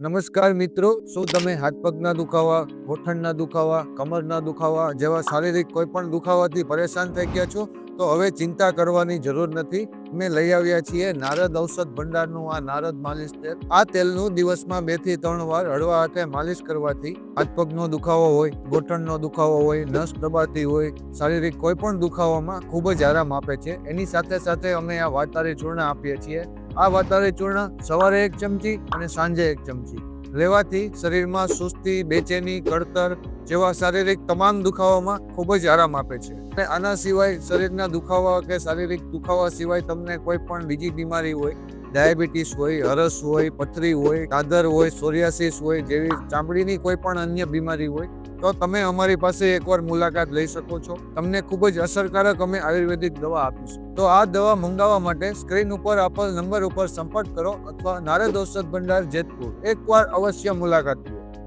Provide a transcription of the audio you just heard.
નમસ્કાર મિત્રો, શું તમે હાથ પગના દુખાવા ગોઠણના દુખાવા, કમરના દુખાવા જેવા શારીરિક કોઈ પણ દુખાવાથી પરેશાન થઈ ગયા છો? તો હવે ચિંતા કરવાની જરૂર નથી. મેં લઈ આવ્યા છીએ નારદ ઔષધ ભંડારનું આ નારદ માલિશ તેલ. આ તેલનું દિવસમાં બેથી ત્રણ વાર હળવા હાથે માલિશ કરવાથી હાથ પગનો દુખાવો હોય, ગોઠણનો દુખાવો હોય, નસ દબાતી હોય, શારીરિક કોઈ પણ દુખાવામાં ખૂબ જ આરામ આપે છે. એની સાથે સાથે અમે આ વાતારી ચૂર્ણ આપીએ છીએ. આ વાતારે ચૂર્ણ સવારે એક ચમચી અને સાંજે એક ચમચી. લેવાથી શરીરમાં સુસ્તી, બેચેની કળતર જેવા શારીરિક તમામ દુખાવામાં ખૂબ જ આરામ આપે છે. અને આના સિવાય શરીરના દુખાવા કે શારીરિક દુખાવા સિવાય તમને કોઈ પણ બીજી બીમારી હોય, ડાયાબિટીસ હોય, હરસ હોય, પથરી હોય, કાદર હોય, સોરિયાસિસ હોય જેવી ચામડીની કોઈ પણ અન્ય બીમારી હોય તો તમે અમારી પાસે એકવાર મુલાકાત લઈ શકો છો. તમને ખૂબ જ અસરકારક અમે આયુર્વેદિક દવા આપીશું. તો આ દવા મંગાવવા માટે સ્ક્રીન ઉપર આપેલ નંબર ઉપર સંપર્ક કરો અથવા નારદ ઔષધ ભંડાર જેતપુર. એકવાર અવશ્ય મુલાકાત લો.